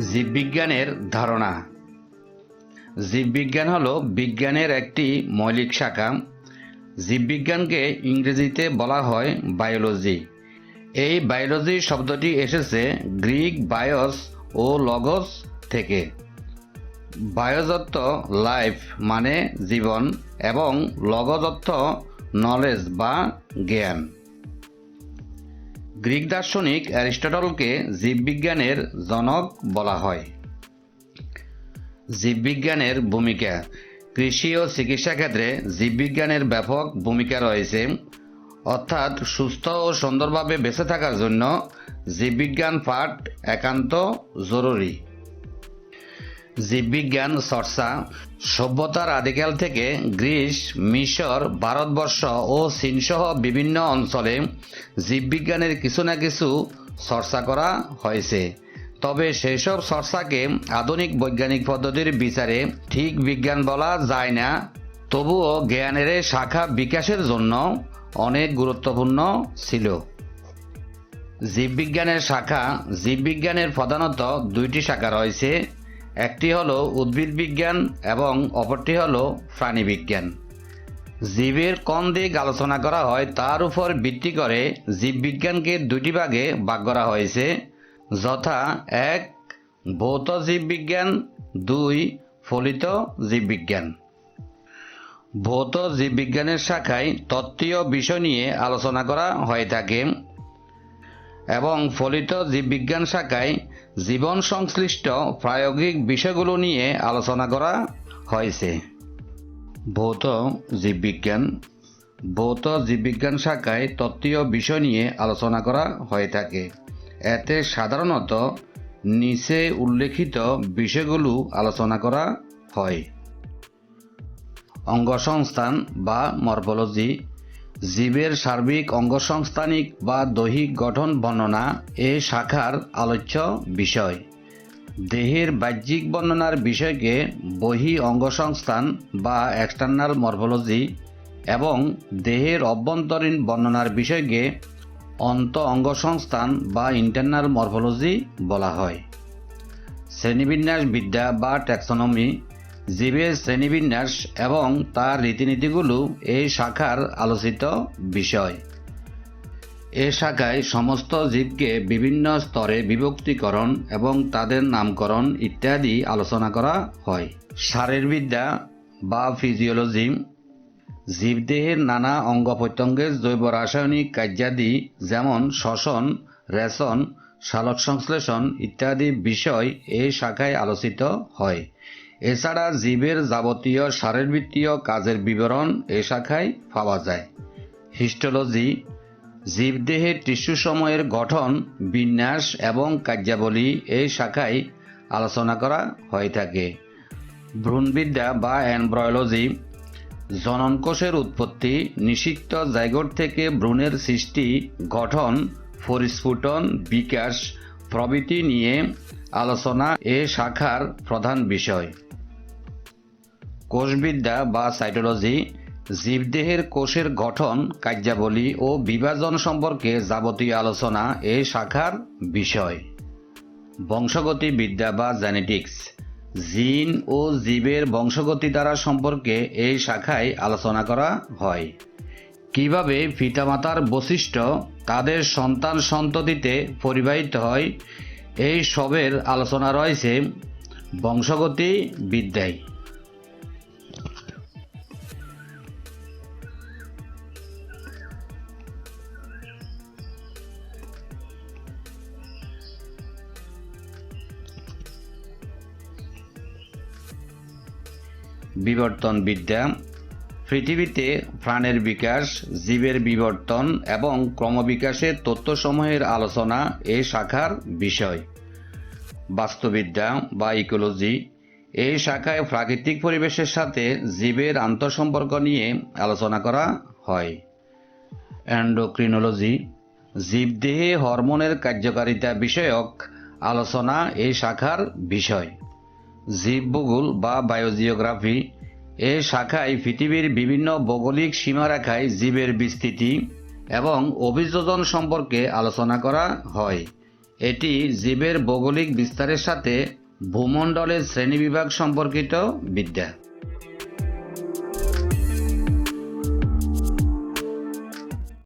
জীববিজ্ঞানের ধারণা। জীববিজ্ঞান হলো বিজ্ঞানের একটি মৌলিক শাখা। জীববিজ্ঞানকে ইংরেজিতে বলা হয় বায়োলজি। এই বায়োলজি শব্দটি এসেছে গ্রিক বায়োস ও লগস থেকে। বায়োজত্ব লাইফ মানে জীবন এবং লগজত্ব নলেজ বা জ্ঞান। গ্রিক দার্শনিক অ্যারিস্টটলকে জীববিজ্ঞানের জনক বলা হয়। জীববিজ্ঞানের ভূমিকা। কৃষি ও চিকিৎসা ক্ষেত্রে জীববিজ্ঞানের ব্যাপক ভূমিকা রয়েছে। অর্থাৎ সুস্থ ও সুন্দরভাবে বেঁচে থাকার জন্য জীববিজ্ঞান পাঠ একান্ত জরুরি। জীববিজ্ঞান, চর্চা সভ্যতার আদিকাল থেকে গ্রিস, মিশর, ভারতবর্ষ ও চীনসহ বিভিন্ন অঞ্চলে জীববিজ্ঞানের কিছু না কিছু চর্চা করা হয়েছে। তবে সেসব চর্চাকে আধুনিক বৈজ্ঞানিক পদ্ধতির বিচারে ঠিক বিজ্ঞান বলা যায় না। তবুও জ্ঞানের শাখা বিকাশের জন্য অনেক গুরুত্বপূর্ণ ছিল। জীববিজ্ঞানের শাখা, জীববিজ্ঞানের প্রধানত দুইটি শাখা রয়েছে। একটি হলো উদ্ভিদ বিজ্ঞান এবং অপরটি হলো প্রাণীবিজ্ঞান জীবের কোন দিক আলোচনা করা হয় তার উপর ভিত্তি করে জীববিজ্ঞানকে দুটি ভাগে ভাগ করা হয়েছে, যথা এক, ভৌত জীববিজ্ঞান, দুই, ফলিত জীববিজ্ঞান। ভৌত জীববিজ্ঞানের শাখায় তত্ত্বীয় বিষয় নিয়ে আলোচনা করা হয়ে থাকে। এবং ফলিত জীববিজ্ঞান শাখায় জীবন সংশ্লিষ্ট প্রায়োগিক বিষয়গুলো নিয়ে আলোচনা করা হয়েছে। ভৌত জীববিজ্ঞান। ভৌত জীববিজ্ঞান শাখায় তত্ত্বীয় বিষয় নিয়ে আলোচনা করা হয়ে থাকে। এতে সাধারণত নিচে উল্লেখিত বিষয়গুলো আলোচনা করা হয়। অঙ্গসংস্থান বা মরফোলজি জীবের সার্বিক অঙ্গসংস্থানিক বা দৈহিক গঠন বর্ণনা এ শাখার আলোচ্য বিষয়। দেহের বাহ্যিক বর্ণনার বিষয়কে বহি অঙ্গসংস্থান বা এক্সটার্নাল মরফোলজি এবং দেহের অভ্যন্তরীণ বর্ণনার বিষয়কে অন্ত অঙ্গসংস্থান বা ইন্টারনাল মরফোলজি বলা হয়। শ্রেণীবিন্যাস বিদ্যা বা ট্যাক্সোনমি জীবের শ্রেণীবিন্যাস এবং তার রীতিনীতিগুলো এই শাখার আলোচিত বিষয়। এ শাখায় সমস্ত জীবকে বিভিন্ন স্তরে বিভক্তিকরণ এবং তাদের নামকরণ ইত্যাদি আলোচনা করা হয়। শারীরবিদ্যা বা ফিজিওলজি, জীবদেহের নানা অঙ্গ প্রত্যঙ্গের জৈব রাসায়নিক কার্যাদি যেমন শ্বসন, রেশন সালোক সংশ্লেষণ ইত্যাদি বিষয় এই শাখায় আলোচিত হয়। এছাড়া জীবের যাবতীয় শারীরবৃত্তীয় কাজের বিবরণ এ শাখায় পাওয়া যায়। হিস্টোলজি জীবদেহের টিস্যু সময়ের গঠন, বিন্যাস এবং কার্যাবলী এই শাখায় আলোচনা করা হয়ে থাকে। ভ্রূণবিদ্যা বা অ্যানব্রয়োলজি জননকোষের উৎপত্তি, নিষিক্ত জায়গোট থেকে ভ্রূণের সৃষ্টি, গঠন, পরিস্ফুটন, বিকাশ প্রভৃতি নিয়ে আলোচনা এ শাখার প্রধান বিষয়। কোষবিদ্যা বা সাইটোলজি, জীবদেহের কোষের গঠন, কার্যাবলী ও বিভাজন সম্পর্কে যাবতীয় আলোচনা এই শাখার বিষয়। বংশগতি বিদ্যা বা জেনেটিক্স, জিন ও জীবের বংশগতি দ্বারা সম্পর্কে এই শাখায় আলোচনা করা হয়। কীভাবে পিতামাতার বৈশিষ্ট্য তাদের সন্তান সন্ততিতে পরিবাহিত হয়, এই সবের আলোচনা রয়েছে বংশগতি বিদ্যায়। বিবর্তন বিদ্যা পৃথিবীতে প্রাণের বিকাশ, জীবের বিবর্তন এবং ক্রমবিকাশের তথ্যসমূহের আলোচনা এই শাখার বিষয়। বাস্তুবিদ্যা বা ইকোলজি এই শাখায় প্রাকৃতিক পরিবেশের সাথে জীবের আন্তঃসম্পর্ক নিয়ে আলোচনা করা হয়। অ্যান্ডোক্রিনোলজি জীবদেহে হরমোনের কার্যকারিতা বিষয়ক আলোচনা এই শাখার বিষয়। জীবভূগোল বা বায়োজিওগ্রাফি। এ শাখায় পৃথিবীর বিভিন্ন ভৌগোলিক সীমারেখায় জীবের বিস্তৃতি এবং অভিযোজন সম্পর্কে আলোচনা করা হয়। এটি জীবের ভৌগোলিক বিস্তারের সাথে ভূমণ্ডলের শ্রেণীবিভাগ সম্পর্কিত বিদ্যা।